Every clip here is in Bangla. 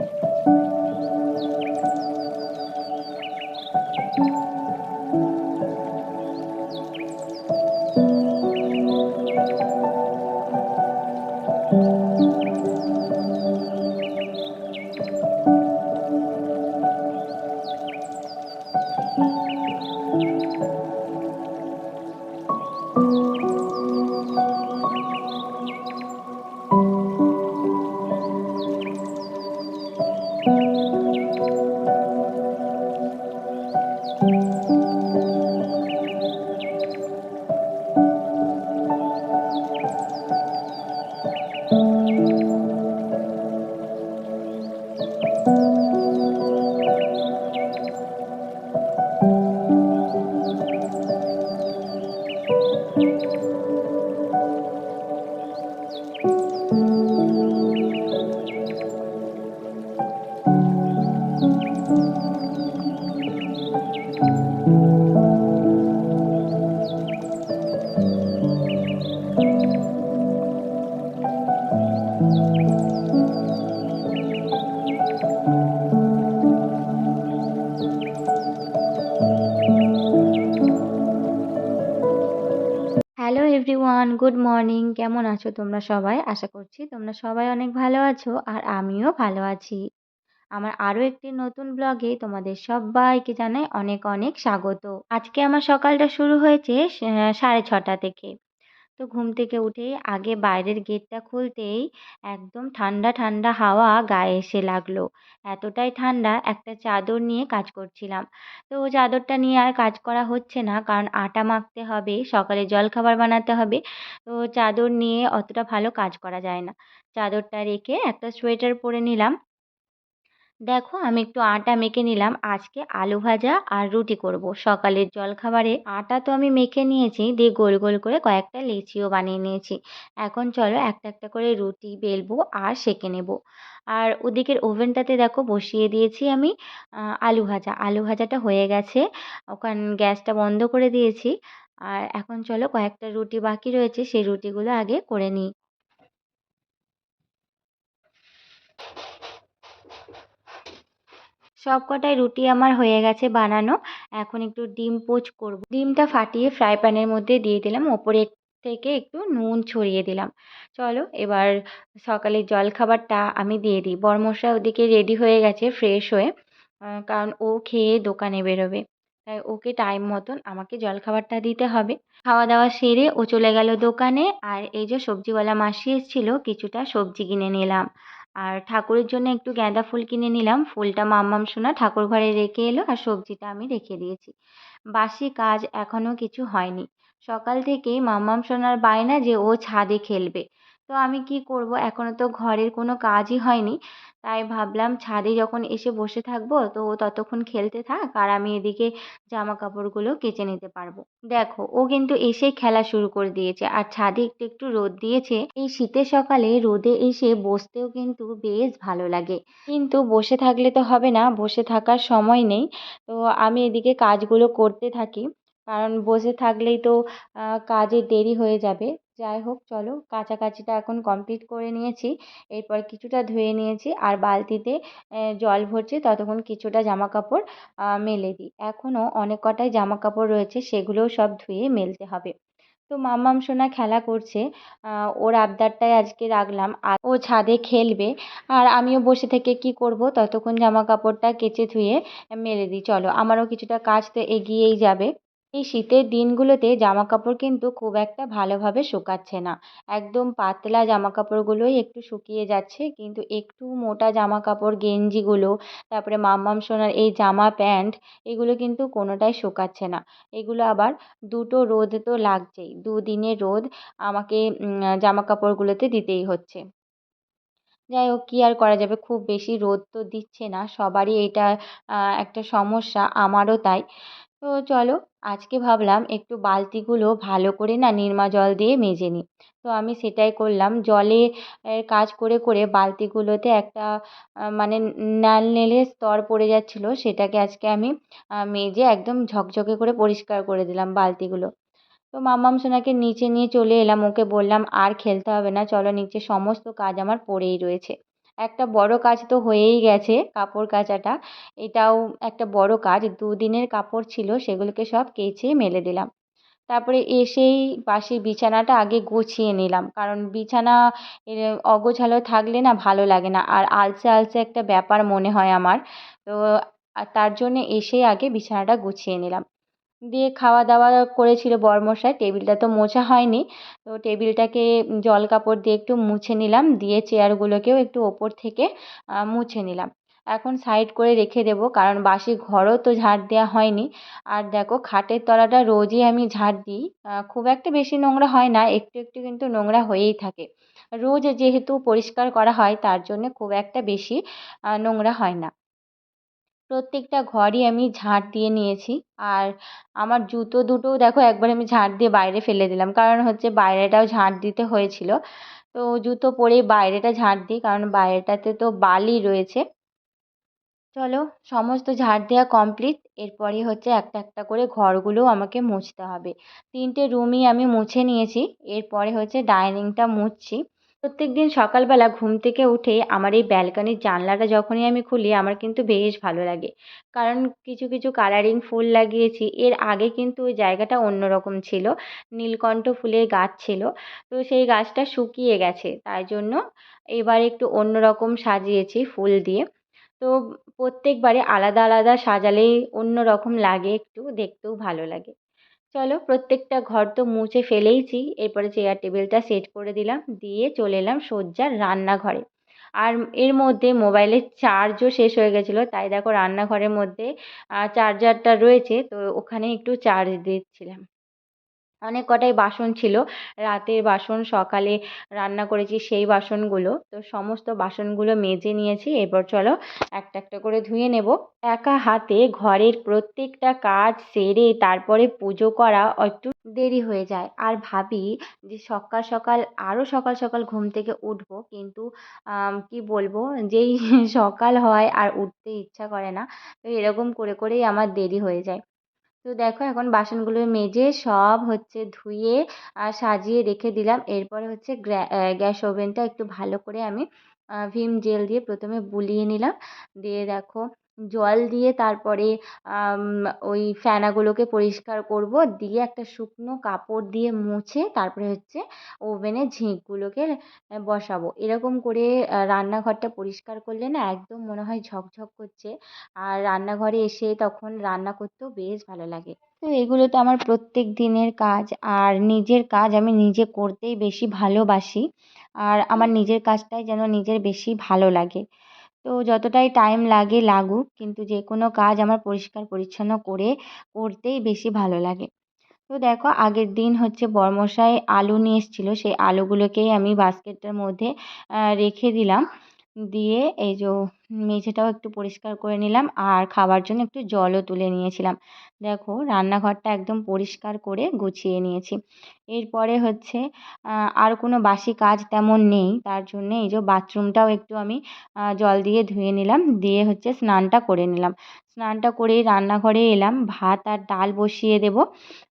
you good morning. কেমন আছো তোমরা সবাই? আশা করছি তোমরা সবাই অনেক ভালো আছো আর আমিও ভালো আছি। আমার আরও একটি নতুন ব্লগে তোমাদের সবাইকে জানাই অনেক অনেক স্বাগত। আজকে আমার সকালটা শুরু হয়েছে সাড়ে ছটা থেকে। তো ঘুম থেকে উঠেই আগে বাইরের গেটটা খুলতেই একদম ঠান্ডা ঠান্ডা হাওয়া গায়ে এসে লাগল। এতটাই ঠান্ডা একটা চাদর নিয়ে কাজ করছিলাম। তো চাদরটা নিয়ে আর কাজ করা হচ্ছে না কারণ আটা মাখতে হবে, সকালে জলখাবার বানাতে হবে। তো চাদর নিয়ে অতটা ভালো কাজ করা যায় না। চাদরটা রেখে একটা সোয়েটার পরে নিলাম। দেখো, আমি একটু আটা মেখে নিলাম। আজকে আলু ভাজা আর রুটি করব। সকালের জলখাবারে আটা তো আমি মেখে নিয়েছি, দিয়ে গোল গোল করে কয়েকটা লেচিও বানিয়ে নিয়েছি। এখন চলো একটা একটা করে রুটি বেলবো আর সেঁকে নেব। আর ওদিকের ওভেনটাতে দেখো বসিয়ে দিয়েছি আমি আলু ভাজা। আলু ভাজাটা হয়ে গেছে, ওখান গ্যাসটা বন্ধ করে দিয়েছি। আর এখন চলো কয়েকটা রুটি বাকি রয়েছে, সেই রুটিগুলো আগে করে নিই। সব কটাই রুটি আমার হয়ে গেছে বানানো। এখন একটু ডিম পোচ করব। ডিমটা ফাটিয়ে ফ্রাই প্যানের মধ্যে দিয়ে দিলাম। ওপরে থেকে একটু নুন ছড়িয়ে দিলাম। চলো এবার সকালের জলখাবারটা আমি দিয়ে দিই। বরমশা ওদিকে রেডি হয়ে গেছে ফ্রেশ হয়ে। কারণ ও খেয়ে দোকানে বেরোবে। তাই ওকে টাইম মতন আমাকে জলখাবারটা দিতে হবে। খাওয়া দাওয়া সেরে ও চলে গেল দোকানে। আর এই যে সবজিওয়ালা মাসি এসেছিল, কিছুটা সবজি কিনে নিলাম। আর ঠাকুরের জন্য একটু গাঁদা ফুল কিনে নিলাম। ফুলটা মাম্মাম সোনা ঠাকুর ঘরে রেখে এলো আর সবজিটা আমি রেখে দিয়েছি। বাসি কাজ এখনও কিছু হয়নি। সকাল থেকেই মাম্মাম সোনার বায়না যে ও ছাদে খেলবে। তো আমি কি করব? এখনও তো ঘরের কোনো কাজই হয়নি। তাই ভাবলাম ছাদে যখন এসে বসে থাকব, তো ও ততক্ষণ খেলতে থাক আর আমি এদিকে জামা কাপড়গুলো কেচে নিতে পারব। দেখো, ও কিন্তু এসে খেলা শুরু করে দিয়েছে আর ছাদে একটু একটু রোদ দিয়েছে। এই শীতের সকালে রোদে এসে বসতেও কিন্তু বেশ ভালো লাগে। কিন্তু বসে থাকলে তো হবে না, বসে থাকার সময় নেই। তো আমি এদিকে কাজগুলো করতে থাকি, কারণ বসে থাকলেই তো কাজে দেরি হয়ে যাবে। যাই হোক, চলো কাচাকাচিটা এখন কমপ্লিট করে নিয়েছি। এরপর কিছুটা ধুয়ে নিয়েছি আর বালতিতে জল ভরছি, ততক্ষণ কিছুটা জামা কাপড় মেলে দিই। এখনও অনেক কটাই জামা কাপড় রয়েছে, সেগুলোও সব ধুয়ে মেলতে হবে। তো মাম্মাম সোনা খেলা করছে ওর আবদারটাই আজকে রাখলাম। আর ও ছাদে খেলবে, আর আমিও বসে থেকে কি করব, ততক্ষণ জামা কাপড়টা কেচে ধুয়ে মেলে দিই। চলো, আমারও কিছুটা কাজ তো এগিয়েই যাবে। এই শীতের দিনগুলোতে জামা কাপড় কিন্তু খুব একটা ভালোভাবে শুকাচ্ছে না। একদম পাতলা জামা কাপড়গুলোই একটু শুকিয়ে যাচ্ছে, কিন্তু একটু মোটা জামা কাপড় গেঞ্জিগুলো, তারপরে মাম্মাম সোনার এই জামা প্যান্ট, এগুলো কিন্তু কোনোটাই শুকাচ্ছে না। এগুলো আবার দুটো রোদ তো লাগছেই, দুদিনের রোদ আমাকে জামা কাপড়গুলোতে দিতেই হচ্ছে। যাই হোক, কী আর করা যাবে? খুব বেশি রোদ তো দিচ্ছে না, সবারই এটা একটা সমস্যা, আমারও তাই। তো চলো, আজকে ভাবলাম একটু বালতিগুলো ভালো করে না নিরমা জল দিয়ে মেজে নিই। তো আমি সেটাই করলাম, জলে কাজ করে করে বালতিগুলোতে একটা মানে ন্যালনেলের স্তর পড়ে যাচ্ছিল, সেটাকে আজকে আমি মেজে একদম ঝকঝকে করে পরিষ্কার করে দিলাম বালতিগুলো। তো মাম্মাম সোনাকে নিচে নিয়ে চলে এলাম, ওকে বললাম, আর খেলতে হবে না, চলো নিচে সমস্ত কাজ আমার পড়েই রয়েছে। একটা বড় কাজ তো হয়েই গেছে কাপড় কাচাটা। এটাও একটা বড় কাজ। দুদিনের কাপড় ছিল, সেগুলোকে সব কেচে মেলে দিলাম। তারপরে এসেই পাশের বিছানাটা আগে গুছিয়ে নিলাম। কারণ বিছানা অগোছালো থাকলে না ভালো লাগে না। আর আলসে আলসে একটা ব্যাপার মনে হয় আমার। তো তার জন্যে এসেই আগে বিছানাটা গুছিয়ে নিলাম। দিয়ে খাওয়া দাওয়া করেছিল বরমশাই। টেবিলটা তো মোছা হয়নি। তো টেবিলটাকে জল কাপড় দিয়ে একটু মুছে নিলাম। দিয়ে চেয়ারগুলোকেও একটু ওপর থেকে মুছে নিলাম। এখন সাইড করে রেখে দেবো, কারণ বাসি ঘরও তো ঝাড় দেওয়া হয়নি। আর দেখো, খাটের তলাটা রোজই আমি ঝাড় দিই। খুব একটা বেশি নোংরা হয় না, একটু একটু কিন্তু নোংরা হয়েই থাকে। রোজ যেহেতু পরিষ্কার করা হয়, তার জন্যে খুব একটা বেশি নোংরা হয় না। প্রত্যেকটা ঘরই আমি ঝাঁট দিয়ে নিয়েছি। আর আমার জুতো দুটোও দেখো একবার আমি ঝাঁট দিয়ে বাইরে ফেলে দিলাম। কারণ হচ্ছে বাইরেটাও ঝাঁট দিতে হয়েছিল। তো জুতো পরেই বাইরেটা ঝাঁট দিই, কারণ বাইরেটাতে তো বালি রয়েছে। চলো, সমস্ত ঝাড় দেওয়া কমপ্লিট এরপরে হচ্ছে একটা একটা করে ঘরগুলোও আমাকে মুছতে হবে। তিনটে রুমই আমি মুছে নিয়েছি। এরপরে হচ্ছে ডাইনিংটা মুছছি। প্রত্যেক দিন সকালবেলা ঘুম থেকে উঠে আমার এই ব্যালকনির জানলাটা যখনই আমি খুলি, আমার কিন্তু বেশ ভালো লাগে। কারণ কিছু কিছু কালারিং ফুল লাগিয়েছি, এর আগে কিন্তু ওই জায়গাটা অন্যরকম ছিল, নীলকণ্ঠ ফুলের গাছ ছিল। তো সেই গাছটা শুকিয়ে গেছে, তাই জন্য এবার একটু অন্যরকম সাজিয়েছি ফুল দিয়ে। তো প্রত্যেকবারে আলাদা আলাদা সাজালেই অন্য রকম লাগে, একটু দেখতেও ভালো লাগে। চলো প্রত্যেকটা ঘর তো মুছে ফেলেইছি। এরপরে চেয়ার টেবিলটা সেট করে দিলাম, দিয়ে চলে এলাম সজ্জার রান্নাঘরে। আর এর মধ্যে মোবাইলের চার্জও শেষ হয়ে গেছিল। তাই দেখো রান্নাঘরের মধ্যে চার্জারটা রয়েছে, তো ওখানে একটু চার্জ দিচ্ছিলাম। অনেক কটাই বাসন ছিল। রাতের বাসন, সকালে রান্না করেছি সেই বাসনগুলো। তো সমস্ত বাসনগুলো মেজে নিয়েছি। এরপর চলো একটা একটা করে ধুয়ে নেব। একা হাতে ঘরের প্রত্যেকটা কাজ সেরে তারপরে পুজো করা একটু দেরি হয়ে যায়। আর ভাবি যে সকাল সকাল আরও সকাল সকাল ঘুম থেকে উঠবো, কিন্তু কি বলব, যেই সকাল হয় আর উঠতে ইচ্ছা করে না, তো এরকম করে করেই আমার দেরি হয়ে যায়। তো দেখো এখন বাসনগুলো মেজে সব হচ্ছে ধুয়ে আর সাজিয়ে রেখে দিলাম। এরপরে হচ্ছে গ্যাস ওভেনটা একটু ভালো করে আমি ভিম জেল দিয়ে প্রথমে বুলিয়ে নিলাম। দিয়ে দেখো জল দিয়ে তারপরে ওই ফ্যানাগুলোকে পরিষ্কার করব। দিয়ে একটা শুকনো কাপড় দিয়ে মুছে তারপরে হচ্ছে ওভেনে ঝিঁকগুলোকে বসাবো। এরকম করে রান্নাঘরটা পরিষ্কার করলে না একদম মনে হয় ঝকঝক করছে। আর রান্নাঘরে এসে তখন রান্না করতেও বেশ ভালো লাগে। তো এগুলো তো আমার প্রত্যেক দিনের কাজ। আর নিজের কাজ আমি নিজে করতেই বেশি ভালোবাসি। আর আমার নিজের কাজটাই যেন নিজের বেশি ভালো লাগে। তো যতটাই টাইম লাগে লাগুক, কিন্তু যে কোনো কাজ আমার পরিষ্কার পরিচ্ছন্ন করে করতেই বেশি ভালো লাগে। তো দেখো, আগের দিন হচ্ছে বরমশাই আলু নিয়ে এসেছিল, সেই আলুগুলোকেই আমি বাস্কেটটার মধ্যে রেখে দিলাম। দিয়ে এই যো মেঝেটাও একটু পরিষ্কার করে নিলাম আর খাবার জন্য একটু জলও তুলে নিয়েছিলাম। দেখো রান্নাঘরটা একদম পরিষ্কার করে গুছিয়ে নিয়েছি। এরপরে হচ্ছে আর কোনো বাসি কাজ তেমন নেই। তার জন্যে এই যে বাথরুমটাও একটু আমি জল দিয়ে ধুয়ে নিলাম। দিয়ে হচ্ছে স্নানটা করে নিলাম। স্নানটা করেই রান্নাঘরে এলাম। ভাত আর ডাল বসিয়ে দেবো।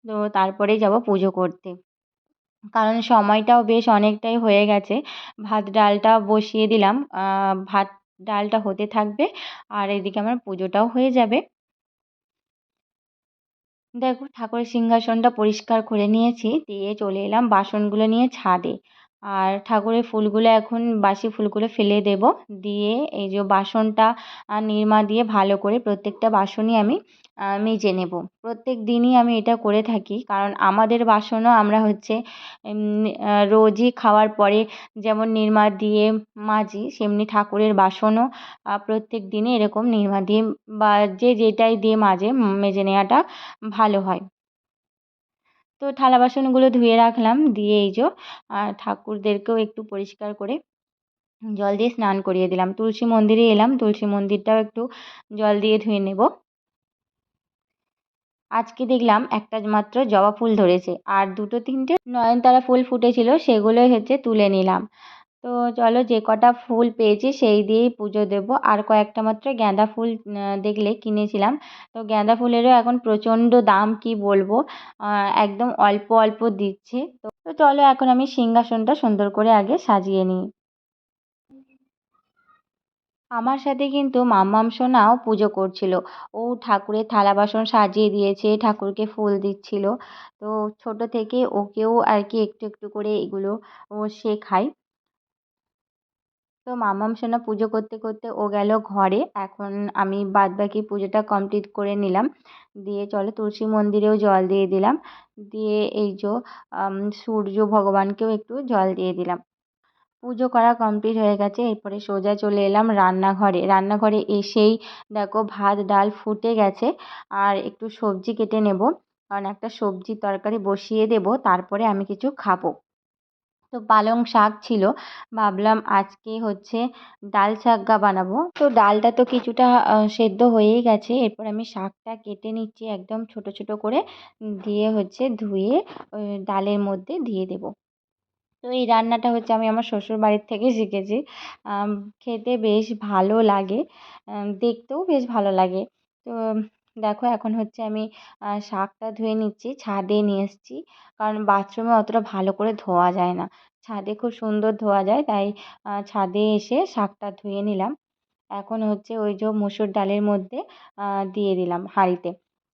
তো তারপরেই যাব পুজো করতে। কারণ সময়টাও বেশ অনেকটাই হয়ে গেছে। ভাত, ডালটা বসিয়ে দিলাম। ভাত, ডালটা হতে থাকবে আর এদিকে আমার পুজোটাও হয়ে যাবে। দেখো ঠাকুরের সিংহাসনটা পরিষ্কার করে নিয়েছি। দিয়ে চলে এলাম বাসনগুলো নিয়ে ছাদে। আর ঠাকুরের ফুলগুলো এখন বাসি ফুলগুলো ফেলে দেবো। দিয়ে এই যে বাসনটা নিরমা দিয়ে ভালো করে প্রত্যেকটা বাসনই আমি মেজে নেব। প্রত্যেক দিনই আমি এটা করে থাকি। কারণ আমাদের বাসনও আমরা হচ্ছে রোজই খাওয়ার পরে যেমন নিরমা দিয়ে মাজি, সেমনি ঠাকুরের বাসনও প্রত্যেক দিনই এরকম নিরমা দিয়ে বা যে যেটাই দিয়ে মাজে মেজে নেওয়াটা ভালো হয়। তো থালা বাসনগুলো ধুয়ে রাখলাম, দিয়ে এই যে ঠাকুরদেরকেও একটু পরিষ্কার করে জল দিয়ে স্নান করিয়ে দিলাম। তুলসী মন্দিরে এলাম, তুলসী মন্দিরটাও একটু জল দিয়ে ধুয়ে নেব। আজকে দেখলাম একটা মাত্র জবা ফুল ধরেছে, আর দুটো তিনটে নয়নতারা ফুল ফুটেছিল, সেগুলোই হচ্ছে তুলে নিলাম। তো চলো যে কটা ফুল পেয়েছি সেই দিয়েই পুজো দেব। আর কয়েকটা মাত্র গাঁদা ফুল দেখলে কিনেছিলাম। তো গাঁদা ফুলেরও এখন প্রচণ্ড দাম, কি বলব? একদম অল্প অল্প দিচ্ছে। তো চলো এখন আমি সিংহাসনটা সুন্দর করে আগে সাজিয়ে নিই। আমার সাথে কিন্তু মাম্মাম সোনাও পুজো করছিল। ও ঠাকুরের থালা বাসন সাজিয়ে দিয়েছে, ঠাকুরকে ফুল দিচ্ছিল। তো ছোট থেকে ওকেও আর কি একটু একটু করে এগুলো ও শেখায়। তো মাম্মাম সোনা পুজো করতে করতে ও গেল ঘরে। এখন আমি বাদবাকি পুজোটা কমপ্লিট করে নিলাম। দিয়ে চলো তুলসী মন্দিরেও জল দিয়ে দিলাম। দিয়ে এই যে সূর্য ভগবানকেও একটু জল দিয়ে দিলাম। পুজো করা কমপ্লিট হয়ে গেছে। এরপরে সোজা চলে এলাম রান্নাঘরে। রান্নাঘরে এসেই দেখো ভাত, ডাল ফুটে গেছে। আর একটু সবজি কেটে নেব। কারণ একটা সবজির তরকারি বসিয়ে দেবো। তারপরে আমি কিছু খাব। তো পালং শাক ছিল। ভাবলাম আজকে হচ্ছে ডাল শাক্কা বানাবো। তো ডালটা তো কিছুটা সেদ্ধ হয়েই গেছে। এরপর আমি শাকটা কেটে নিচ্ছি একদম ছোট ছোট করে। দিয়ে হচ্ছে ধুয়ে ডালের মধ্যে দিয়ে দেবো। তো এই রান্নাটা হচ্ছে আমি আমার শ্বশুর বাড়ির থেকে শিখেছি। খেতে বেশ ভালো লাগে। দেখতেও বেশ ভালো লাগে। তো দেখো এখন হচ্ছে আমি শাকটা ধুয়ে নিচ্ছি, ছাদে নিয়ে এসেছি। কারণ বাথরুমে অতটা ভালো করে ধোয়া যায় না। ছাদে খুব সুন্দর ধোয়া যায়, তাই ছাদে এসে শাকটা ধুয়ে নিলাম। এখন হচ্ছে ওই যে মসুর ডালের মধ্যে দিয়ে দিলাম হাঁড়িতে।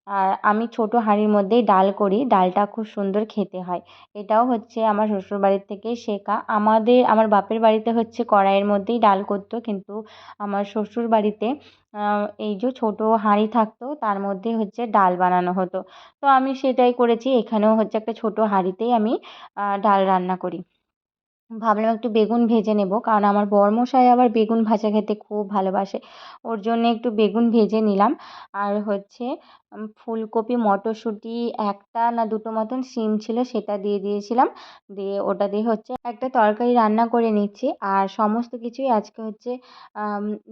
আর আমি ছোটো হাঁড়ির মধ্যেই ডাল করি, ডালটা খুব সুন্দর খেতে হয়। এটাও হচ্ছে আমার শ্বশুরবাড়ির থেকে শেখা। আমাদের, আমার বাপের বাড়িতে হচ্ছে কড়াইয়ের মধ্যেই ডাল করতো, কিন্তু আমার শ্বশুরবাড়িতে এই যে ছোটো হাঁড়ি থাকতো, তার মধ্যে হচ্ছে ডাল বানানো হতো। তো আমি সেটাই করেছি। এখানেও হচ্ছে একটা ছোটো হাঁড়িতেই আমি ডাল রান্না করি। ভাবলাম একটু বেগুন ভেজে নেব, কারণ আমার বরমশাই আবার বেগুন ভাজা খেতে খুব ভালোবাসে। ওর জন্য একটু বেগুন ভেজে নিলাম। আর হচ্ছে ফুলকপি, মটরশুঁটি একটা না দুটো মতন সিম ছিল, সেটা দিয়ে দিয়েছিলাম। দিয়ে ওটা দিয়ে হচ্ছে একটা তরকারি রান্না করে নিচ্ছি। আর সমস্ত কিছুই আজকে হচ্ছে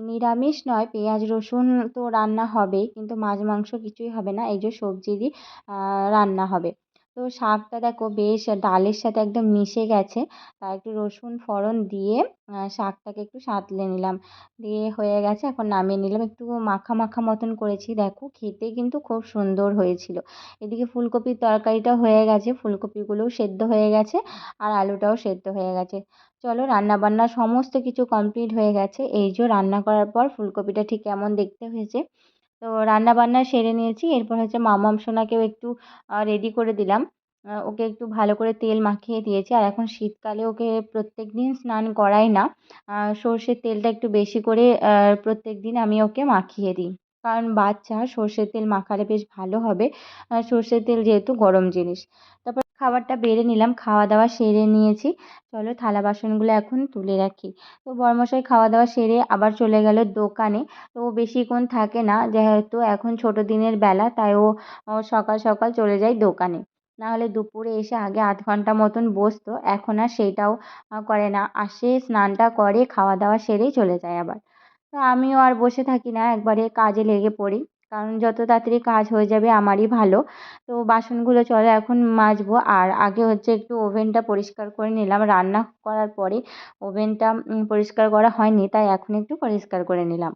নিরামিষ নয়, পেঁয়াজ, রসুন তো রান্না হবেই, কিন্তু মাছ, মাংস কিছুই হবে না। এই যে সবজিরই রান্না হবে। তো শাকটা দেখো বেশ ডালের সাথে একদম মিশে গেছে। তাই একটু রসুন ফোড়ন দিয়ে শাকটাকে একটু সাঁতলে নিলাম। দিয়ে হয়ে গেছে, এখন নামিয়ে নিলাম। একটু মাখা মাখা মতন করেছি। দেখো খেতে কিন্তু খুব সুন্দর হয়েছিল। এদিকে ফুলকপির তরকারিটা হয়ে গেছে। ফুলকপিগুলোও সেদ্ধ হয়ে গেছে আর আলুটাও সেদ্ধ হয়ে গেছে। চলো রান্না বান্না সমস্ত কিছু কমপ্লিট হয়ে গেছে। এই যে রান্না করার পর ফুলকপিটা ঠিক কেমন দেখতে হয়েছে তো রান্না বান্না সেরে নিয়েছি। এরপর হচ্ছে মামাম সোনাকেও একটু রেডি করে দিলাম। ওকে একটু ভালো করে তেল মাখিয়ে দিয়েছি। আর এখন শীতকালে ওকে প্রত্যেক দিন স্নান করাই না। সর্ষের তেলটা একটু বেশি করে প্রত্যেক দিন আমি ওকে মাখিয়ে দিই। কারণ বাচ্চা সর্ষের তেল মাখালে বেশ ভালো হবে। সর্ষের তেল যেহেতু গরম জিনিস। তারপর খাবারটা বেড়ে নিলাম খাওয়া দাওয়া সেরে নিয়েছি। চলো থালা বাসনগুলো এখন তুলে রাখি। তো বরমশাই খাওয়া দাওয়া সেরে আবার চলে গেল দোকানে। তো ও বেশিক্ষণ থাকে না, যেহেতু এখন ছোটো দিনের বেলা, তাই ও সকাল সকাল চলে যায় দোকানে। নাহলে দুপুরে এসে আগে আধ ঘণ্টা মতন বসতো, এখন আর সেটাও করে না। আসে, স্নানটা করে খাওয়া দাওয়া সেরেই চলে যায় আবার। তো আমিও আর বসে থাকি না, একবারে কাজে লেগে পড়ি। কারণ যত তাড়াতাড়ি কাজ হয়ে যাবে আমারই ভালো। তো বাসনগুলো চলো, এখন মাজবো। আর আগে হচ্ছে একটু ওভেনটা পরিষ্কার করে নিলাম। রান্না করার পরে ওভেনটা পরিষ্কার করা হয়নি, তাই এখন একটু পরিষ্কার করে নিলাম।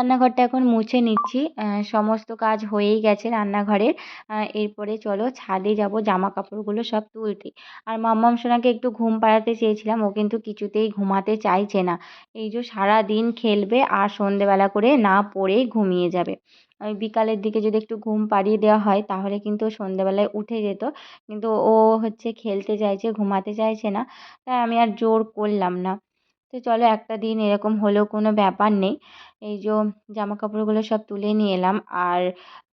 রান্নাঘরটা এখন মুছে নিচ্ছি। সমস্ত কাজ হয়েই গেছে রান্নাঘরের। এরপরে চলো ছাদে যাব জামা কাপড়গুলো সব তুলতে। আর মাম্মাম সোনাকে একটু ঘুম পাড়াতে চেয়েছিলাম, ও কিন্তু কিছুতেই ঘুমাতে চাইছে না। এই যে সারাদিন খেলবে আর সন্ধেবেলা করে না পড়েই ঘুমিয়ে যাবে। ওই বিকালের দিকে যদি একটু ঘুম পাড়িয়ে দেওয়া হয়, তাহলে কিন্তু সন্ধেবেলায় উঠে যেত। কিন্তু ও হচ্ছে খেলতে চাইছে, ঘুমাতে চাইছে না। তাই আমি আর জোর করলাম না। তো চলো একটা দিন এরকম হলেও কোনো ব্যাপার নেই। এই যে জামা কাপড়গুলো সব তুলে নিয়ে এলাম আর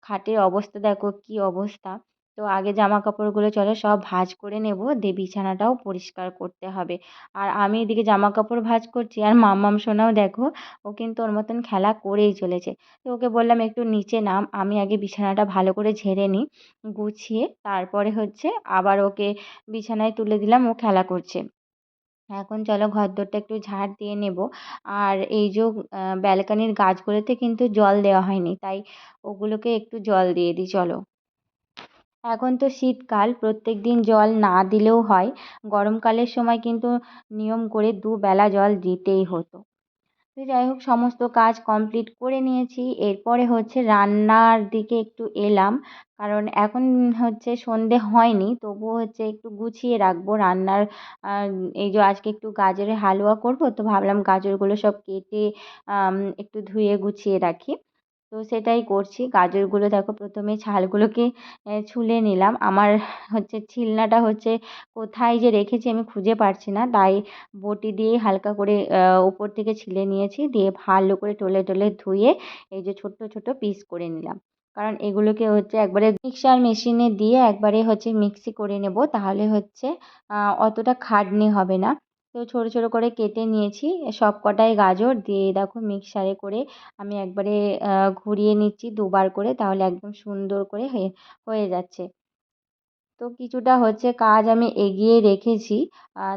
খাটের অবস্থা দেখো কী অবস্থা। তো আগে জামা কাপড়গুলো চলো সব ভাঁজ করে নেব, দিয়ে বিছানাটাও পরিষ্কার করতে হবে। আর আমি এদিকে জামা কাপড় ভাঁজ করছি আর মাম্মাম সোনাও দেখো, ও কিন্তু ওর মতন খেলা করেই চলেছে। তো ওকে বললাম একটু নিচে নাম, আমি আগে বিছানাটা ভালো করে ঝেড়ে নিই, গুছিয়ে তারপরে হচ্ছে আবার ওকে বিছানায় তুলে দিলাম, ও খেলা করছে। এখন চলো ঘরদোরটা একটু ঝাড় দিয়ে নেব। আর এই যে ব্যালকানির গাছগুলোতে কিন্তু জল দেওয়া হয়নি, তাই ওগুলোকে একটু জল দিয়ে দিই, চলো। এখন তো শীতকাল, প্রত্যেক দিন জল না দিলেও হয়। গরমকালের সময় কিন্তু নিয়ম করে দুবেলা জল দিতেই হতো। তো যাই হোক, সমস্ত কাজ কমপ্লিট করে নিয়েছি। এরপরে হচ্ছে রান্নার দিকে একটু এলাম, কারণ এখন হচ্ছে সন্ধে হয়নি, তবুও হচ্ছে একটু গুছিয়ে রাখব রান্নার। এই যে আজকে একটু গাজরের হালুয়া করব, তো ভাবলাম গাজরগুলো সব কেটে একটু ধুয়ে গুছিয়ে রাখি। তো সেটাই করছি। গাজরগুলো দেখো প্রথমে ছালগুলোকে ছুলে নিলাম। আমার হচ্ছে ছিলনাটা হচ্ছে কোথায় যে রেখেছি আমি খুঁজে পারছি না। তাই বটি দিয়ে হালকা করে উপর থেকে ছিলে নিয়েছি। দিয়ে ভালো করে টলে টলে ধুয়ে এই যে ছোট্ট ছোট পিস করে নিলাম। কারণ এগুলোকে হচ্ছে একবারে মিক্সার মেশিনে দিয়ে একবারে হচ্ছে মিক্সি করে নেব। তাহলে হচ্ছে অতটা খাটনি হবে না। তো ছোটো ছোটো করে কেটে নিয়েছি। সব কটাই গাজর। দিয়ে দেখো মিক্সারে করে আমি একবারে ঘুরিয়ে নিচ্ছি দুবার করে তাহলে একদম সুন্দর করে হয়ে হয়ে যাচ্ছে। তো কিছুটা হচ্ছে কাজ আমি এগিয়ে রেখেছি।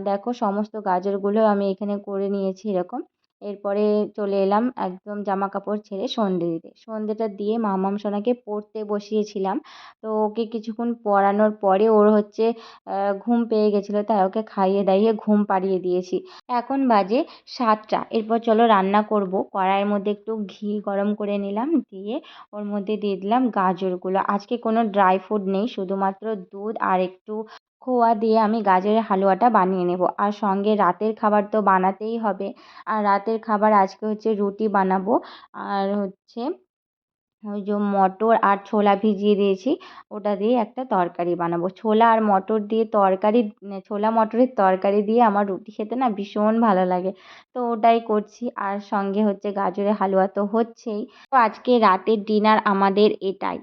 দেখো সমস্ত গাজরগুলো আমি এখানে করে নিয়েছি এরকম। এরপরে চলে এলাম একদম জামা কাপড় ছেড়ে সন্ধে দিতে সন্ধেটা দিয়ে মামাম সোনাকে পড়তে বসিয়েছিলাম। তো ওকে কিছুক্ষণ পড়ানোর পরে ওর হচ্ছে ঘুম পেয়ে গেছিল, তাই ওকে খাইয়ে দাইয়ে ঘুম পাড়িয়ে দিয়েছি। এখন বাজে সাতটা। এরপর চলো রান্না করব। কড়াইয়ের মধ্যে একটু ঘি গরম করে নিলাম, দিয়ে ওর মধ্যে দিয়ে দিলাম গাজরগুলো। আজকে কোনো ড্রাই ফ্রুট নেই, শুধুমাত্র দুধ আর একটু খোয়া দিয়ে আমি গাজরের হালুয়াটা বানিয়ে নেব। আর সঙ্গে রাতের খাবার তো বানাতেই হবে। আর রাতের খাবার আজকে হচ্ছে রুটি বানাবো। আর হচ্ছে ওই যে মটর আর ছোলা ভিজিয়ে দিয়েছি। ওটা দিয়ে একটা তরকারি বানাবো। ছোলা আর মটর দিয়ে তরকারি, ছোলা মটরের তরকারি দিয়ে আমার রুটি খেতে না ভীষণ ভালো লাগে। তো ওটাই করছি। আর সঙ্গে হচ্ছে গাজরের হালুয়া তো হচ্ছেই। তো আজকে রাতের ডিনার আমাদের এটাই।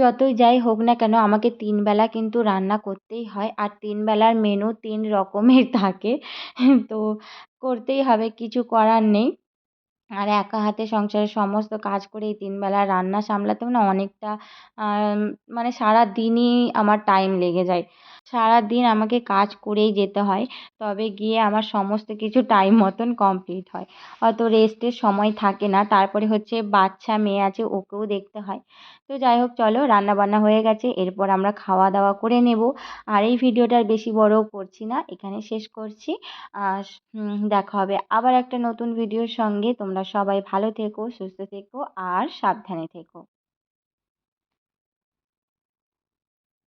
যতই যাই হোক না কেন, আমাকে তিন বেলা কিন্তু রান্না করতেই হয়। আর তিন বেলার মেনু তিন রকমের থাকে। তো করতেই হবে, কিছু করার নেই। আর একা হাতে সংসারের সমস্ত কাজ করে এই তিনবেলা রান্না সামলাতেও না অনেকটা মানে সারা দিনই আমার টাইম লেগে যায়। সারাদিন আমাকে কাজ করেই যেতে হয়। তবে গিয়ে আমার সমস্ত কিছু টাইম মতন কমপ্লিট হয়। অত রেস্টের সময় থাকে না। তারপরে হচ্ছে বাচ্চা মেয়ে আছে, ওকেও দেখতে হয়। তো যাই হোক, চলো রান্না বান্না হয়ে গেছে। এরপর আমরা খাওয়া দাওয়া করে নেব। আর এই ভিডিওটা আর বেশি বড়ও করছি না। এখানে শেষ করছি। আর দেখা হবে আবার একটা নতুন ভিডিওর সঙ্গে। তোমরা সবাই ভালো থেকো, সুস্থ থেকো, আর সাবধানে থেকো।